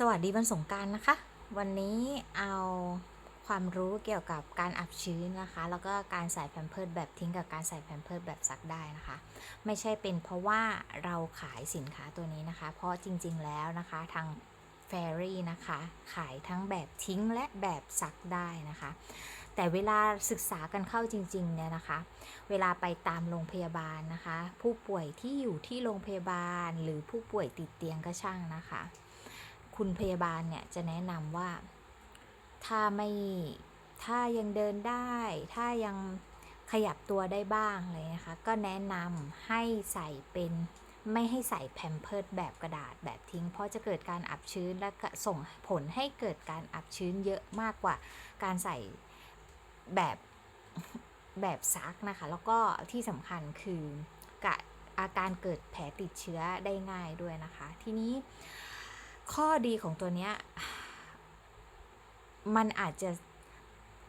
สวัสดีวันสงการนะคะ วันนี้เอาความรู้เกี่ยวกับการอับชื้นนะคะ แล้วก็การใส่แพมเพิร์ดแบบทิ้งกับการใส่แพมเพิร์ดแบบซักได้นะคะ ไม่ใช่เป็นเพราะว่าเราขายสินค้าตัวนี้นะคะ เพราะจริงๆแล้วนะคะทางแฟรี่นะคะ ขายทั้งแบบทิ้งและแบบซักได้นะคะ แต่เวลาศึกษากันเข้าจริงๆเนี่ยนะคะ เวลาไปตามโรงพยาบาลนะคะ ผู้ป่วยที่อยู่ที่โรงพยาบาลหรือผู้ป่วยติดเตียงก็ช่างนะคะ คุณพยาบาลเนี่ยจะแนะนำว่าถ้าไม่ถ้ายังเดินได้ ถ้ายังขยับตัวได้บ้างเลยนะคะ ก็แนะนำให้ใส่เป็นไม่ให้ใส่แพมเพิดแบบกระดาษแบบทิ้ง เพราะจะเกิดการอับชื้นและส่งผลให้เกิดการอับชื้นเยอะมากกว่าการใส่แบบแบบซักนะคะ แล้วก็ที่สำคัญคือกะอาการเกิดแผลติดเชื้อได้ง่ายด้วยนะคะ ทีนี้ ข้อดีของตัวเนี้ยมันอาจจะ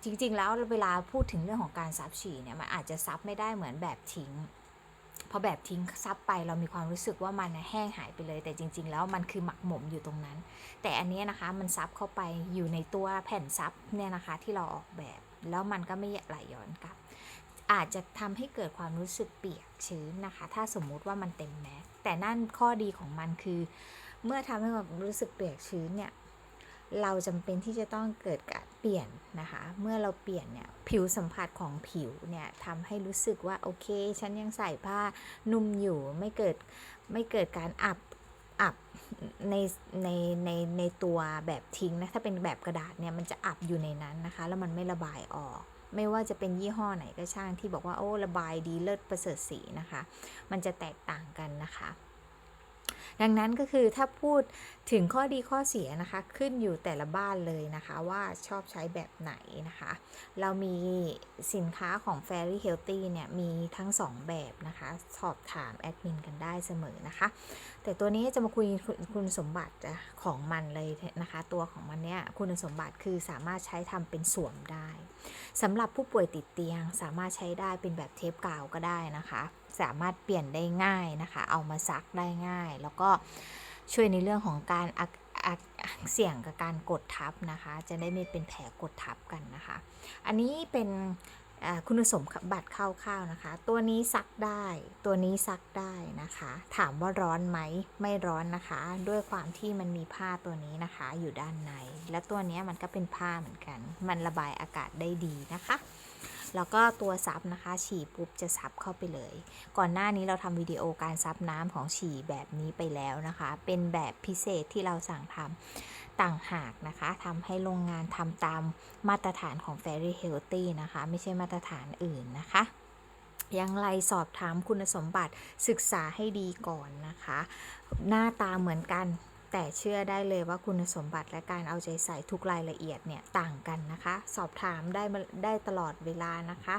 จริง ๆ แล้วเวลาพูดถึงเรื่องของการซับฉี่เนี่ยมันอาจจะซับไม่ได้เหมือนแบบทิ้งพอแบบทิ้งซับไปเรามีความรู้สึกว่ามันแห้งหายไปเลย แต่จริง ๆ แล้วมันคือหมักหมมอยู่ตรงนั้น แต่อันนี้นะคะมันซับเข้าไปอยู่ในตัวแผ่นซับเนี่ยนะคะที่เราออกแบบ แล้วมันก็ไม่ไหลย้อนกลับ อาจจะทำให้เกิดความรู้สึกเปียกชื้นนะคะ ถ้าสมมุติว่ามันเต็มแม็กแต่นั่นข้อดีของมันคือ เมื่อทำให้ความรู้สึกเปียกชื้นเนี่ยเราจำเป็นที่จะต้องเกิดการเปลี่ยนนะคะ เมื่อเราเปลี่ยนเนี่ยผิวสัมผัสของผิวเนี่ยทำให้รู้สึกว่าโอเค ฉันยังใส่ผ้านุ่มอยู่ไม่เกิดไม่เกิดการอับอับในในในในตัวแบบทิ้งนะถ้าเป็นแบบกระดาษเนี่ยมันจะอับอยู่ในนั้นนะคะ แล้วมันไม่ระบายออก ไม่ว่าจะเป็นยี่ห้อไหนก็ช่างที่บอกว่าโอ้ระบายดีเลิศประเสริฐสีนะคะ มันจะแตกต่างกันนะคะ ดังนั้นก็คือถ้าพูดถึงข้อดีข้อเสียนะคะ ขึ้นอยู่แต่ละบ้านเลยนะคะ ว่าชอบใช้แบบไหนนะคะ เรามีสินค้าของ Fairy Healthy เนี่ยมีทั้ง 2 แบบนะคะ สอบถามแอดมินกันได้เสมอนะคะ แต่ตัวนี้จะมาคุยคุณคุณสมบัติของมันเลยนะคะ ตัวของมันเนี่ยคุณสมบัติคือสามารถใช้ทำเป็นสวมได้สำหรับผู้ป่วยติดเตียงสามารถใช้ได้เป็นแบบเทปกาวก็ได้นะคะสามารถเปลี่ยนได้ง่ายนะคะ เอามาซักได้ง่าย แล้วก็ช่วยในเรื่องของการอักเสี่ยงกับการกดทับนะคะ จะได้ไม่เป็นแผลกดทับกันนะคะ อันนี้เป็นคุณสมบัติคร่าวๆนะคะ ตัวนี้ซักได้ ตัวนี้ซักได้นะคะ ถามว่าร้อนไหม ไม่ร้อนนะคะ ด้วยความที่มันมีผ้าตัวนี้นะคะ อยู่ด้านใน และตัวนี้มันก็เป็นผ้าเหมือนกัน มันระบายอากาศได้ดีนะคะ แล้วก็ตัวซับนะคะ ฉี่ปุ๊บจะซับเข้าไปเลย ก่อนหน้านี้เราทำวิดีโอการซับน้ำของฉี่แบบนี้ไปแล้วนะคะ เป็นแบบพิเศษที่เราสั่งทำต่างหากนะคะทำให้โรงงานทำตามมาตรฐานของ Fairy Healthy นะคะ ไม่ใช่มาตรฐานอื่นนะคะอย่างไรสอบถามคุณสมบัติศึกษาให้ดีก่อนนะคะ หน้าตาเหมือนกัน แต่เชื่อได้เลยว่าคุณสมบัติและการเอาใจใส่ทุกรายละเอียดเนี่ยต่างกันนะคะ สอบถามได้ได้ตลอดเวลานะคะ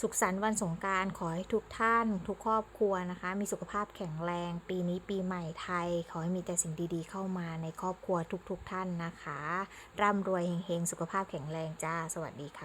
สุขสันต์วันสงการขอให้ทุกท่าน ทุกครอบครัวนะคะ มีสุขภาพแข็งแรง ปีนี้ปีใหม่ไทย ขอให้มีแต่สิ่งดีๆ เข้ามาในครอบครัวทุกๆท่านนะคะ ร่ำรวยเฮงๆ สุขภาพแข็งแรงจ้า สวัสดีค่ะ